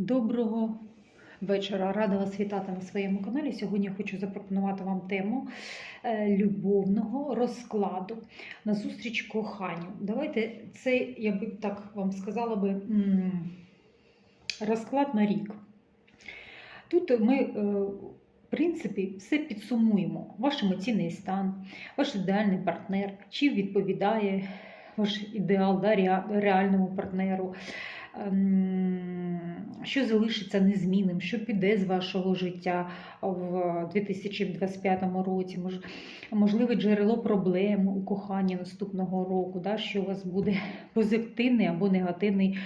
Доброго вечора. Рада вас вітати на своєму каналі. Сьогодні я хочу запропонувати вам тему е, любовного розкладу на зустріч коханню. Давайте це, я би так вам сказала би, розклад на рік. Тут ми, е, в принципі, все підсумуємо. Ваш емоційний стан, ваш ідеальний партнер, чи відповідає ваш ідеал да, реальному партнеру. Що залишиться незмінним, що піде з вашого життя в 2025 році, можливе джерело проблем у коханні наступного року, да, що у вас буде позитивний або негативний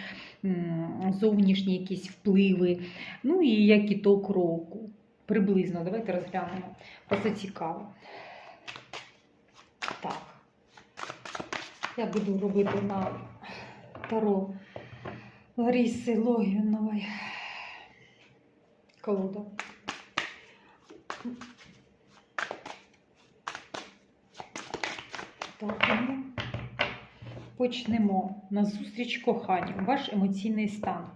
зовнішні якісь впливи, ну і як іток року. Приблизно, давайте розглянемо. Просто цікаво. Так. Я буду робити на таро Лариси Логінової. Колода. Так, почнемо. На зустріч коханню. Ваш емоційний стан.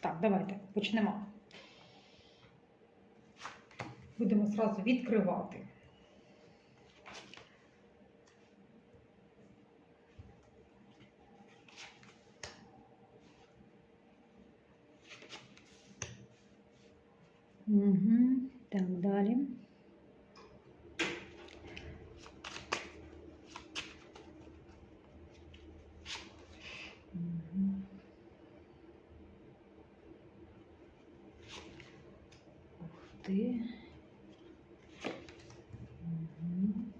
Так, давайте почнемо. Будемо зразу відкривати. Угу. Так, далі. Мгм. Ух ти. Мгм.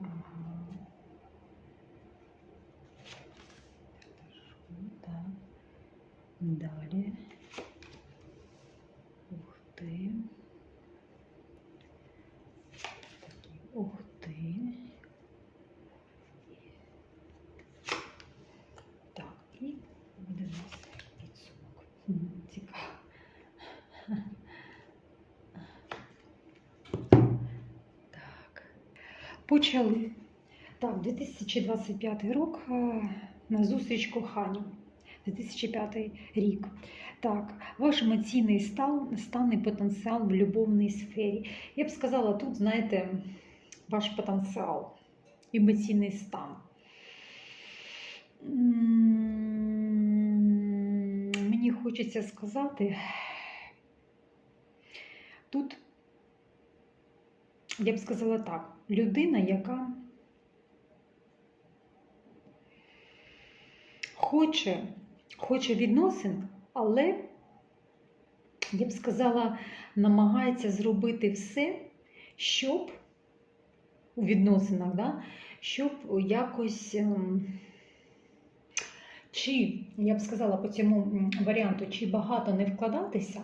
Ага. Хорошо, так. Далі. Ух ти. Ух ти. Так, і буде у нас підсумок. Цікаво. Так. Почали. Так, 2025 рік е, на зустріч коханню. 2005 рік. Так, ваш емоційний стан, стан і потенціал в любовній сфері. Я б сказала, тут, знаєте, ваш потенціал, емоційний стан. Мені хочеться сказати, тут, я б сказала так, людина, яка хоче, хоче відносин, але, я б сказала, намагається зробити все, щоб у відносинах, да, щоб якось. ем, Чи, я б сказала по цьому варіанту, чи багато не вкладатися,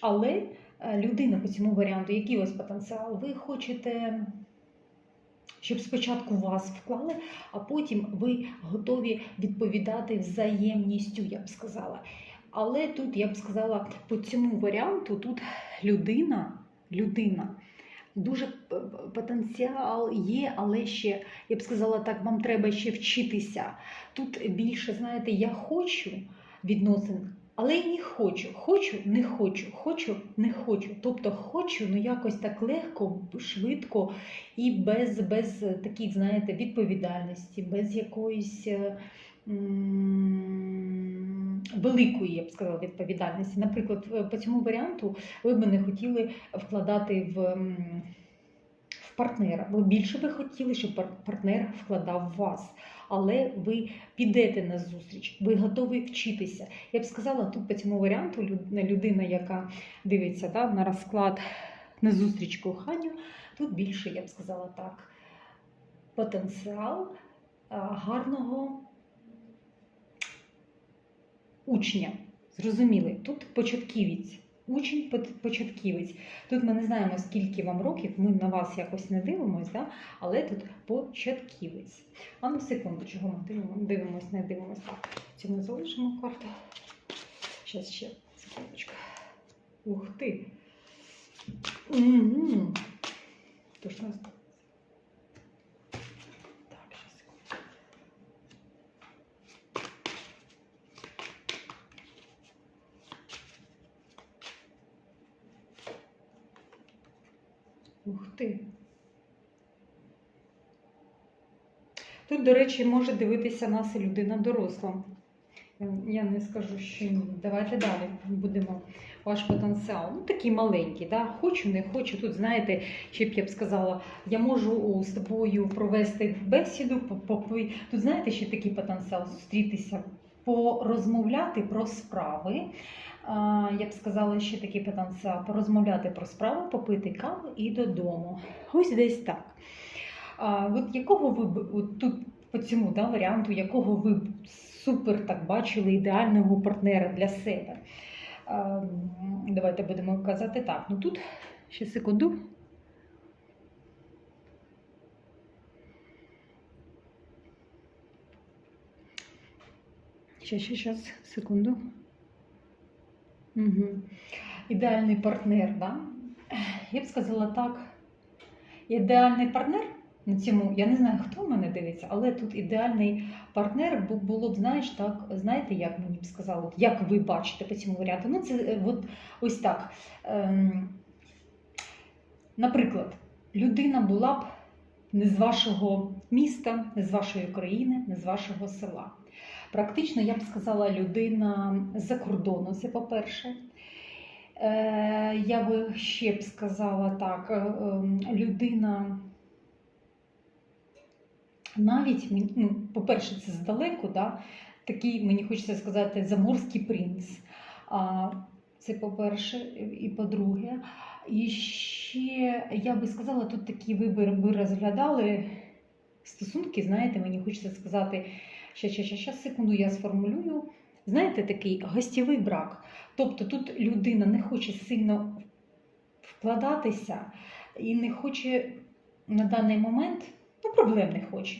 але е, людина по цьому варіанту, який у вас потенціал, ви хочете, щоб спочатку вас вклали, а потім ви готові відповідати взаємністю, я б сказала. Але тут я б сказала, по цьому варіанту тут людина, людина. Дуже потенціал є, але ще, я б сказала так, вам треба ще вчитися. Тут більше, знаєте, я хочу відносин, але й не хочу. Хочу, не хочу, хочу, не хочу. Тобто хочу, ну якось так легко, швидко і без, без таких, знаєте, відповідальності, без якоїсь. е, Великої, я б сказала, відповідальності. Наприклад, по цьому варіанту ви б не хотіли вкладати в партнера. Ви більше би хотіли, щоб партнер вкладав в вас але ви підете на зустріч, ви готові вчитися. Я б сказала, тут по цьому варіанту людина, яка дивиться да, на розклад на зустріч коханню, тут більше, я б сказала так, потенціал гарного учня. Зрозуміли, тут початківець. Учень початківець. Тут ми не знаємо, скільки вам років, ми на вас якось не дивимося, да? але тут початківець. А ну секундочку, ми дивимося, дивимось, не дивимося. Цьому залишимо карту. Зараз ще секундочку. Ух ти. Угу. Тож нас. Так, Ух ти. Тут, до речі, може дивитися нас і людина доросла. Я не скажу, що ні. Давайте далі будемо ваш потенціал. Ну, такий маленький, да? хочу, не хочу. Тут, знаєте, ще б я б сказала, я можу з тобою провести бесіду, тут, знаєте, ще такий потенціал зустрітися, порозмовляти про справи. Я б сказала, ще такий потенціал порозмовляти про справи, попити каву і додому. Ось десь так. От якого ви от тут по цьому да, варіанту, якого ви супер так бачили ідеального партнера для себе? Давайте будемо казати так. Ну тут ще секунду. Ще, ще, зараз, секунду. Угу. Ідеальний партнер, да? Я б сказала так. Ідеальний партнер на цьому, я не знаю, хто мене дивиться, але тут ідеальний партнер бу- було б, знаєш, так, знаєте, як мені б сказали, як ви бачите по цьому варіанту. Ну, це е, от, ось так. Ем, наприклад, людина була б не з вашого міста, не з вашої країни, не з вашого села. Практично, я б сказала, людина з-за кордону, це по-перше. Е, я би ще б сказала так, е, ем, людина навіть, ну, по-перше, це здалеку, да? такий, мені хочеться сказати, заморський принц. А, це по-перше, і по-друге. І ще я би сказала, тут такий вибір ви розглядали стосунки, знаєте, мені хочеться сказати, ще, ще, ще, ще секунду я сформулюю. Знаєте, такий гостєвий брак. Тобто тут людина не хоче сильно вкладатися і не хоче на даний момент, ну, проблем не хоче.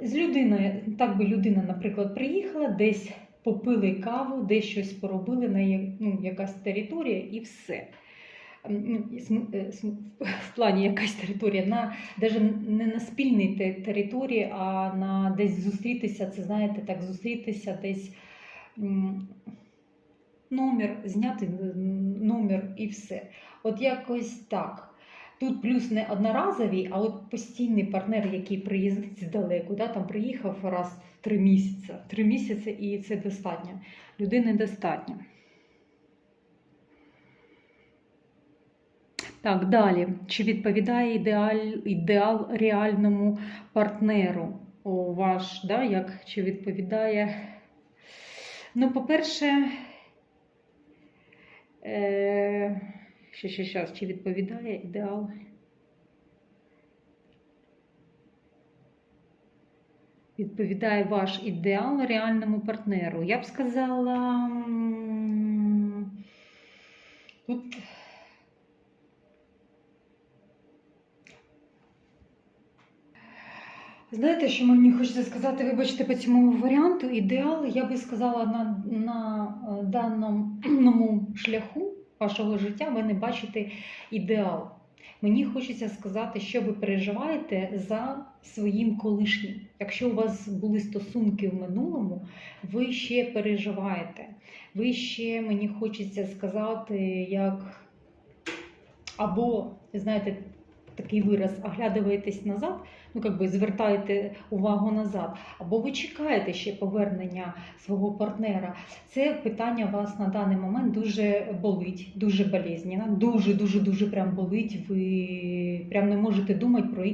З людиною, так би людина, наприклад, приїхала, десь попили каву, десь щось поробили на ну, якась територія і все. Ну, е, В плані якась територія, на, навіть не на спільній те- території, а на десь зустрітися, це знаєте, так, зустрітися десь номер, зняти номер і все. От якось так. Тут плюс не одноразовий, а от постійний партнер, який приїздить здалеку, да, там приїхав раз в три місяці. Три місяці і це достатньо. Людини достатньо. Так, далі. Чи відповідає ідеаль, ідеал реальному партнеру? О, ваш, да, як, чи відповідає? Ну, по-перше, е, ще, ще, ще, чи відповідає ідеал? Відповідає ваш ідеал реальному партнеру. Я б сказала. Тут Знаєте, що мені хочеться сказати, вибачте, по цьому варіанту ідеал, я би сказала, на, на е, даному шляху вашого життя ви не бачите ідеал. Мені хочеться сказати, що ви переживаєте за своїм колишнім. Якщо у вас були стосунки в минулому, ви ще переживаєте. Ви ще, мені хочеться сказати, як або, знаєте, такий вираз, оглядуєтесь назад, ну як би звертаєте увагу назад, або ви чекаєте ще повернення свого партнера. Це питання вас на даний момент дуже болить, дуже болезненно, дуже, дуже, дуже прям болить. Ви прям не можете думати про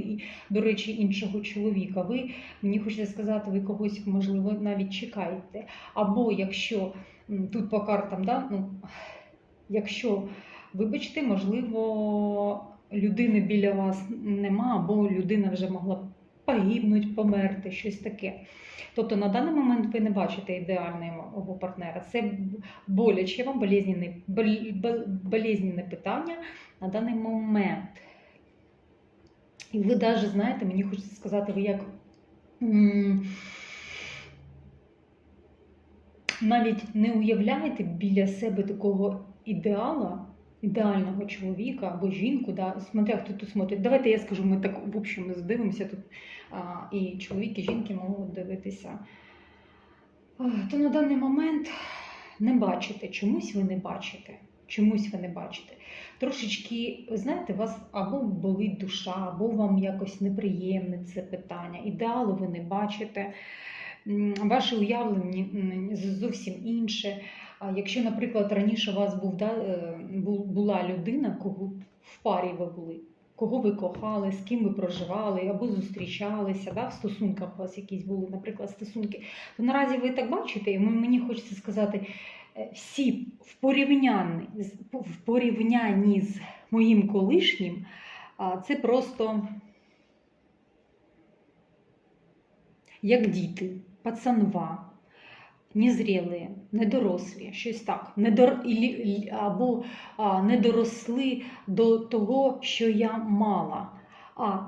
до речі іншого чоловіка. Ви мені хочеться сказати, ви когось можливо навіть чекаєте. Або якщо тут по картам, да, ну, якщо вибачте, можливо, людини біля вас нема, або людина вже могла погибнути, померти, щось таке. Тобто на даний момент ви не бачите ідеального партнера. Це боляче вам болезненне, бол- бол- болезненне питання на даний момент. І ви навіть знаєте, мені хочеться сказати, ви як навіть не уявляєте біля себе такого ідеала, ідеального чоловіка або жінку, да, смотря хто тут смотрить. Давайте я скажу, ми так в общем здивимося тут. А, і чоловік, і жінки можуть дивитися. То на даний момент не бачите, чомусь ви не бачите. чомусь ви не бачите. Трошечки, ви знаєте, вас або болить душа, або вам якось неприємне це питання. Ідеалу ви не бачите. Ваше уявлення зовсім інше. А якщо, наприклад, раніше у вас був, да, е, була людина, кого в парі ви були, кого ви кохали, з ким ви проживали, або зустрічалися, да, в стосунках у вас якісь були, наприклад, стосунки, то наразі ви так бачите, і мені хочеться сказати, е, всі в порівнянні, в порівнянні з моїм колишнім, це просто як діти, пацанва, незрілі, недорослі, щось так, недор... або а, не доросли до того, що я мала. А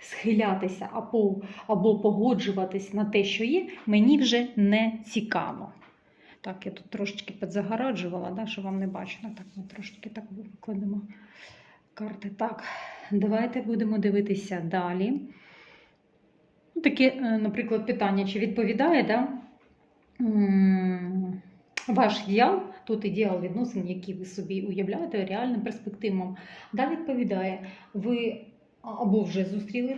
схилятися або, або погоджуватись на те, що є, мені вже не цікаво. Так, я тут трошечки підзагораджувала, да, що вам не бачно. Так, ми трошечки так викладемо карти. Так, давайте будемо дивитися далі. Ну, Таке, е, наприклад, питання, чи відповідає да, ваш ідеал, тут ідеал відносин, які ви собі уявляєте, реальним перспективам. Да, відповідає, ви або вже зустріли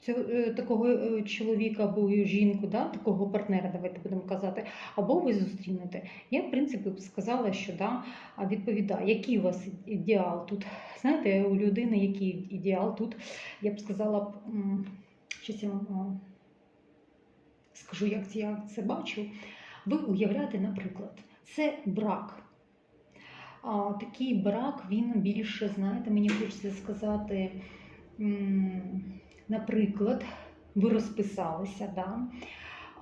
цього, е, такого е, чоловіка або жінку, да, такого партнера, давайте будемо казати, або ви зустрінете. Я, в принципі, б сказала, що да, відповідає, який у вас ідеал тут. Знаєте, у людини який ідеал тут, я б сказала б. Щось я вам скажу, як я це бачу. Ви уявляєте, наприклад, це брак. А, такий брак, він більше, знаєте, мені хочеться сказати, наприклад, ви розписалися, да?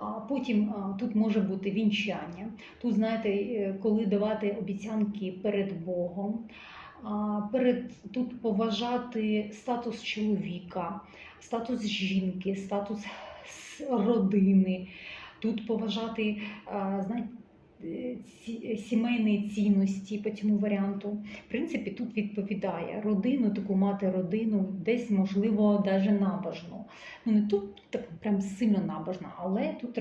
а потім тут може бути вінчання. Тут, знаєте, е, коли давати обіцянки перед Богом, перед, тут поважати статус чоловіка, статус жінки, статус родини. Тут поважати знаєте, е, сімейні цінності по цьому варіанту. В принципі, тут відповідає родину, таку мати родину, десь, можливо, навіть набожну. Ну, не тут так прям сильно набожна, але тут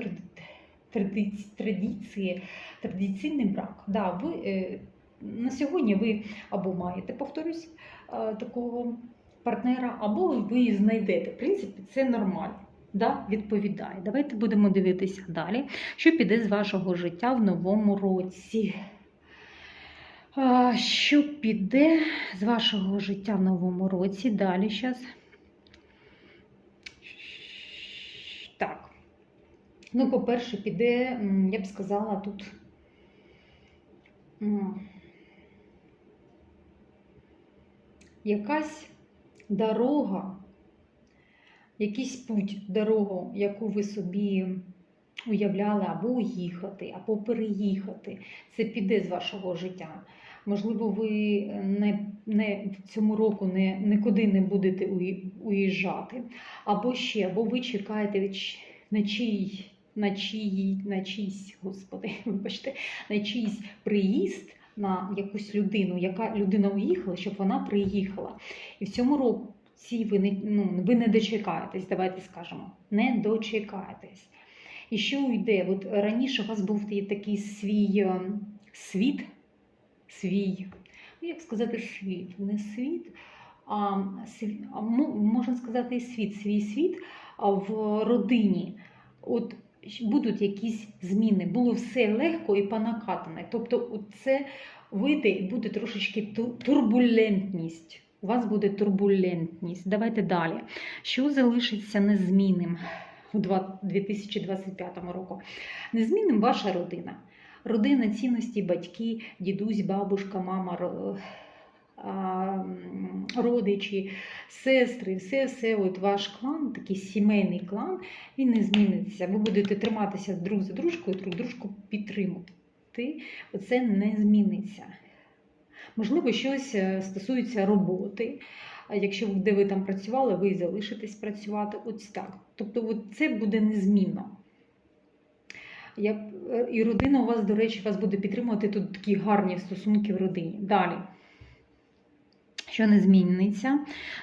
традиції, традиційний брак. Да, ви, е, на сьогодні ви або маєте, повторюсь, е, такого партнера, або ви знайдете. В принципі, це нормально. Да, відповідає. Давайте будемо дивитися далі, що піде з вашого життя в новому році. Що піде з вашого життя в новому році? Далі зараз. Так. Ну, по-перше, піде, я б сказала, тут. Якась дорога, якийсь путь, дорогу, яку ви собі уявляли, або уїхати, або переїхати. Це піде з вашого життя. Можливо, ви не, не в цьому року не, нікуди не будете уїжджати. Або ще, або ви чекаєте на чий, на чиї, на чийсь, господи, вибачте, на чийсь приїзд на якусь людину, яка людина уїхала, щоб вона приїхала. І в цьому році ви не, ну, ви не дочекаєтесь, давайте скажемо, не дочекаєтесь. І що йде? От раніше у вас був такий свій е, світ, свій, ну як сказати, світ, не світ, а, сві- можна сказати, світ, свій світ в родині. От будуть якісь зміни. Було все легко і понакатане. Тобто, це вийде і буде трошечки турбулентність. У вас буде турбулентність. Давайте далі. Що залишиться незмінним у 2025 року? Незмінним ваша родина. Родина, цінності, батьки, дідусь, бабушка, мама, родичі, сестри, все, все, от ваш клан, такий сімейний клан, він не зміниться. Ви будете триматися друг за дружкою, друг дружку підтримувати. Оце не зміниться. Можливо, щось е, стосується роботи. Якщо де ви там працювали, ви залишитесь працювати. Ось так. Тобто, от це буде незмінно. Я, е, і родина у вас, до речі, вас буде підтримувати тут такі гарні стосунки в родині. Далі. Що не зміниться?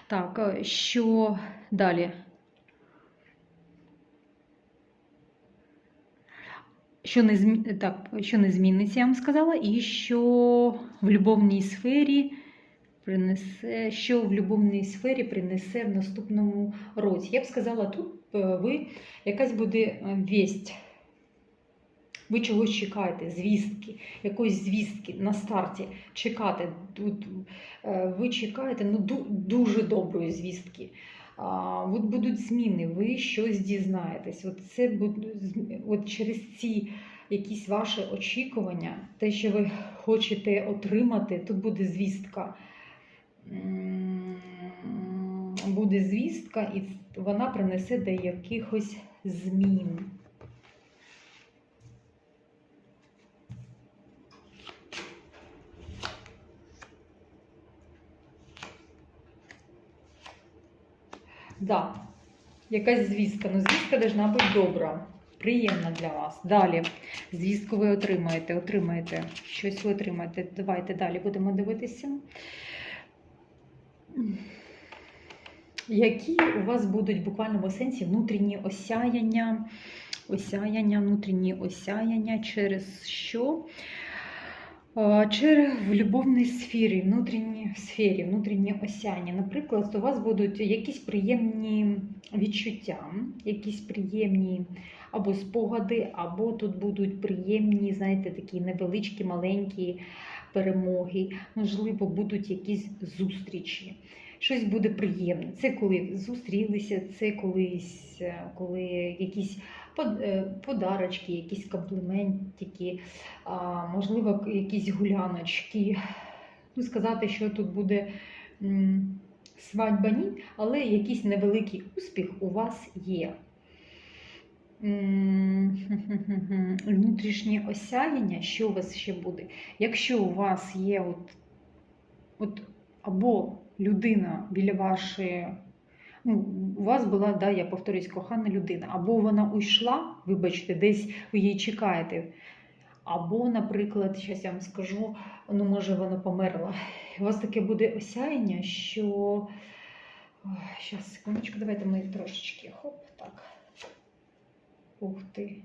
Так, е, що далі? Що не, змі... так, що не зміниться, я вам сказала, і що в любовній сфері принесе, що в любовній сфері принесе в наступному році. Я б сказала, тут е, ви якась буде е, вість. Ви чогось чекаєте, звістки, якоїсь звістки на старті чекати. Тут е, ви чекаєте ну, дуже доброї звістки. От будуть зміни, ви щось дізнаєтесь. От це буде от через ці якісь ваші очікування, те, що ви хочете отримати, тут буде звістка. Буде звістка, і вона принесе до якихось змін. Да, якась звістка. Ну, звістка должна бути добра, приємна для вас. Далі. Звістку ви отримаєте, отримаєте. Щось ви отримаєте. Давайте далі будемо дивитися. Які у вас будуть в буквальному сенсі внутрішні осяяння, осяяння, внутрішні осяяння, через що? Через в любовній сфері, внутрішній сфері, внутрішнє осяння. Наприклад, у вас будуть якісь приємні відчуття, якісь приємні або спогади, або тут будуть приємні, знаєте, такі невеличкі, маленькі перемоги. Можливо, будуть якісь зустрічі. Щось буде приємне. Це коли зустрілися, це колись, е, коли якісь подарочки, якісь компліментики, можливо, якісь гуляночки. Ну, сказати, що тут буде свадьба ні, але якийсь невеликий успіх у вас є. Внутрішнє осяяння, що у вас ще буде? Якщо у вас є от, от або людина біля вашої, у вас була, да, я повторюсь, кохана людина, або вона уйшла, вибачте, десь ви її чекаєте. Або, наприклад, щас я вам скажу, ну, може, вона померла. У вас таке буде осяяння, що. Зараз, секундочку, давайте ми трошечки. Хоп, так. Ух ти.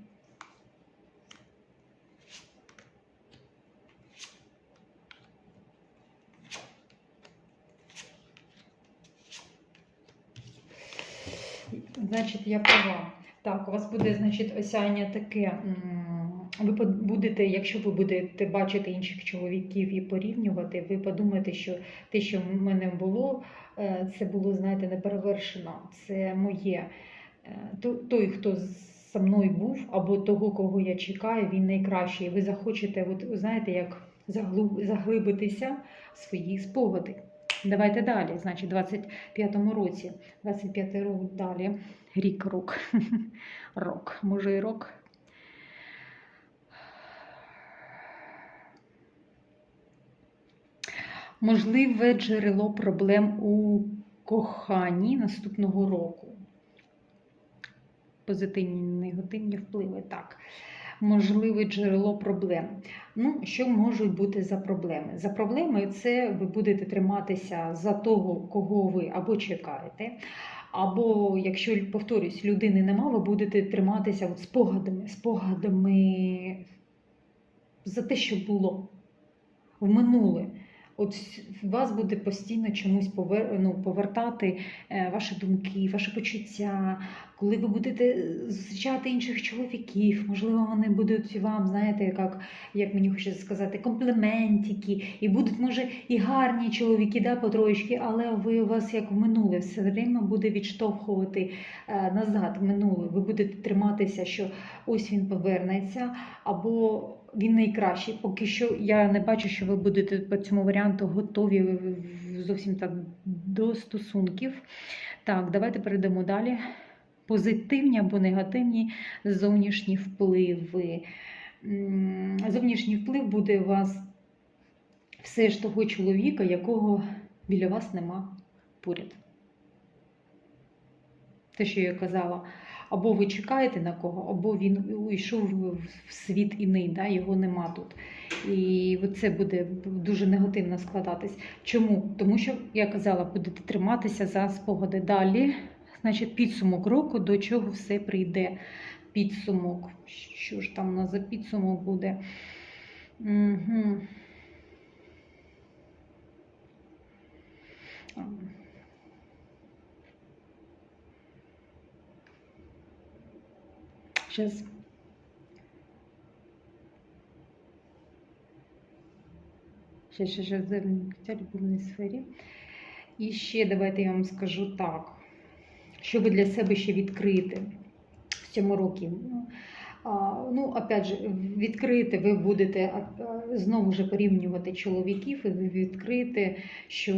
Значить, я права. Так, у вас буде, значить, осяяння таке. Ви будете, якщо ви будете бачити інших чоловіків і порівнювати, ви подумаєте, що те, що в мене було, е, це було, знаєте, неперевершено. Це моє. Е, Той, хто зі мною був, або того, кого я чекаю, він найкращий. Ви захочете, от, знаєте, як заглибитися в свої спогади. Давайте далі. Значить, 25-му році. 25 рок далі. Рік рок. Рок. Може і рок. Можливе джерело проблем у коханні наступного року. Позитивні, негативні впливи. Так. Можливе джерело проблем. Ну, що можуть бути за проблеми? За проблеми це ви будете триматися за того, кого ви або чекаєте, або, якщо повторюсь, людини нема, ви будете триматися от спогадами, спогадами за те, що було в минуле. От вас буде постійно чомусь повер... ну, повертати е, ваші думки, ваші почуття. Коли ви будете зустрічати інших чоловіків, можливо, вони будуть вам, знаєте, як, як мені хочеться сказати, компліментики, і будуть, може, і гарні чоловіки, да, потроєчки, але ви у вас як в минуле все время буде відштовхувати е, назад в минуле. Ви будете триматися, що ось він повернеться, або він найкращий. Поки що я не бачу, що ви будете по цьому варіанту готові зовсім так до стосунків. Так, давайте перейдемо далі. Позитивні або негативні зовнішні впливи. Зовнішній вплив буде у вас все ж того чоловіка, якого біля вас нема поряд. Те, що я казала, або ви чекаєте на кого, або він уйшов в світ іний, да, його нема тут. І це буде дуже негативно складатись. Чому? Тому що, я казала, будете триматися за спогади далі. Значить, підсумок року, до чого все прийде. підсумок. Що ж там у нас за підсумок буде? Угу. Сейчас. Ще, ще, ще в любовній сфері. І ще давайте я вам скажу так, що ви для себе ще відкрити в цьому році. Ну, ну, опять же, відкрити, ви будете знову ж порівнювати чоловіків, і ви відкрите, що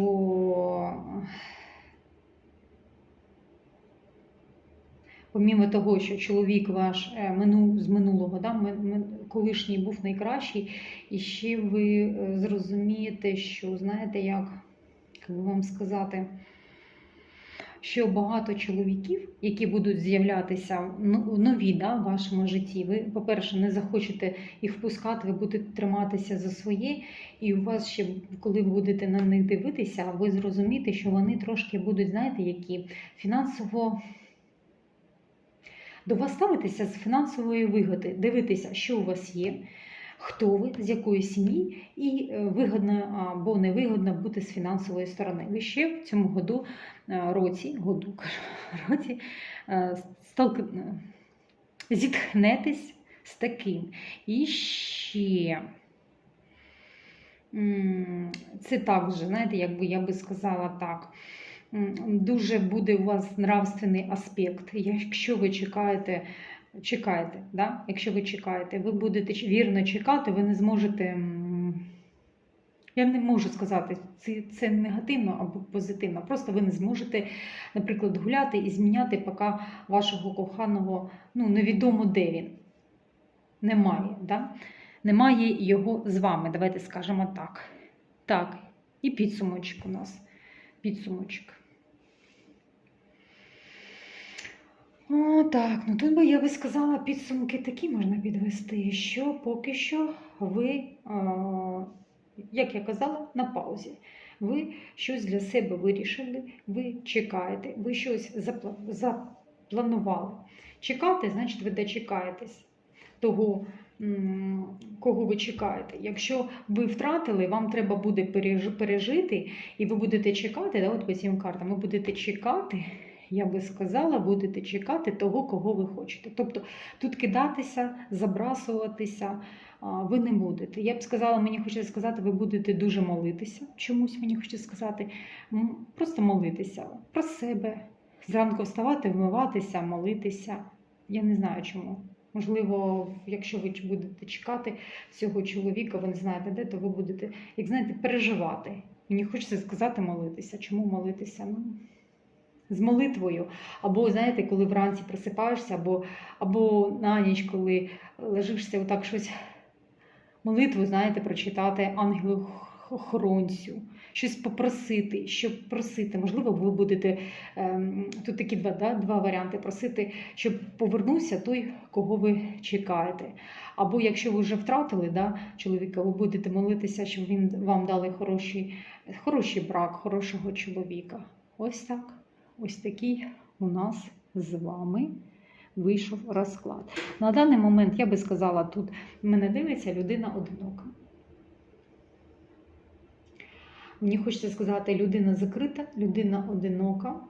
помімо того, що чоловік ваш е, мину, з минулого, да, колишній був найкращий, і ще ви е, зрозумієте, що знаєте, як, як би вам сказати, що багато чоловіків, які будуть з'являтися ну, нові да, в вашому житті, ви, по-перше, не захочете їх впускати, ви будете триматися за своє, і у вас ще, коли ви будете на них дивитися, ви зрозумієте, що вони трошки будуть, знаєте, які фінансово до вас ставитися з фінансової вигоди, дивитися, що у вас є, хто ви, з якої сім'ї, і е, вигодно або невигодно бути з фінансової сторони. Ви ще в цьому году, е, році, году, році е, е, зітхнетесь з таким. І ще. Це так же, знаєте, якби я би сказала так. Дуже буде у вас нравственний аспект. Якщо ви чекаєте, чекаєте, да? якщо ви чекаєте, ви будете вірно чекати, ви не зможете. Я не можу сказати, це, це негативно або позитивно. Просто ви не зможете, наприклад, гуляти і зміняти поки вашого коханого, ну, невідомо де він. Немає, да? Немає його з вами. Давайте скажемо так. Так, і підсумочок у нас. Підсумочок. О, так, ну тут би я би сказала, підсумки такі можна підвести, що поки що ви, як я казала, на паузі. Ви щось для себе вирішили, ви чекаєте, ви щось запланували. Чекати, значить, ви дочекаєтесь того, кого ви чекаєте. Якщо ви втратили, вам треба буде пережити, і ви будете чекати, да, от по цим картам, ви будете чекати, я би сказала, будете чекати того, кого ви хочете. Тобто тут кидатися, забрасуватися ви не будете. Я б сказала, мені хочеться сказати, ви будете дуже молитися. Чомусь мені хочеться сказати, просто молитися про себе. Зранку вставати, вмиватися, молитися. Я не знаю чому. Можливо, якщо ви будете чекати цього чоловіка, ви не знаєте де, то ви будете, як знаєте, переживати. Мені хочеться сказати молитися. Чому молитися? Ну, з молитвою. Або, знаєте, коли вранці просипаєшся, або, або на ніч, коли лежишся отак щось, молитву, знаєте, прочитати ангелу охоронцю, щось попросити, щоб просити. Можливо, ви будете тут такі два, да, два варіанти просити, щоб повернувся той, кого ви чекаєте. Або якщо ви вже втратили да, чоловіка, ви будете молитися, щоб він вам дали хороший, хороший брак, хорошого чоловіка. Ось так. Ось такий у нас з вами вийшов розклад. На даний момент я би сказала, тут мене дивиться людина одинока. Мені хочеться сказати, людина закрита, людина одинока.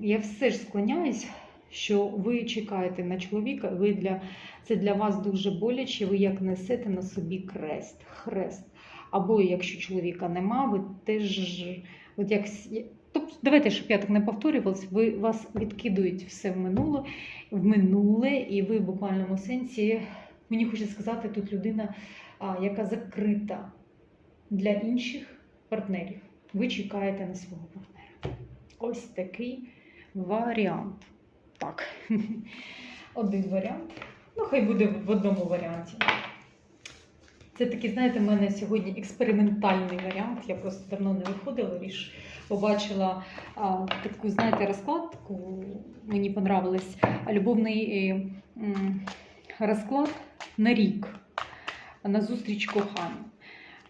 Я все ж склоняюсь, що ви чекаєте на чоловіка, ви для, це для вас дуже боляче, ви як несете на собі крест, хрест. Або якщо чоловіка нема, ви теж от як. Тобто, давайте, щоб я так не повторювалась, ви вас відкидують все в минуле, в минуле, і ви в буквальному сенсі, мені хочеться сказати, тут людина, яка закрита для інших партнерів. Ви чекаєте на свого партнера. Ось такий варіант. Так, один варіант. Ну, хай буде в одному варіанті. Це такий, знаєте, в мене сьогодні експериментальний варіант. Я просто давно не виходила, ріж побачила а, таку, знаєте, розкладку. Мені понравилась любовний е, розклад на рік на зустріч коханню.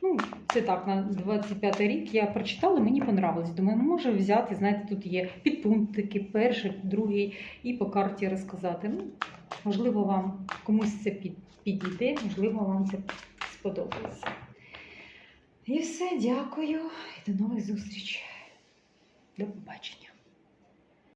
Ну, Це так, на 25 й рік я прочитала, мені понравилось. Думаю, ну, можу взяти, знаєте, тут є підпунктики, перший, другий, і по карті розказати. Ну, Можливо, вам комусь це підійде, можливо, вам це сподобалося. І все, дякую і до нових зустрічей. До побачення.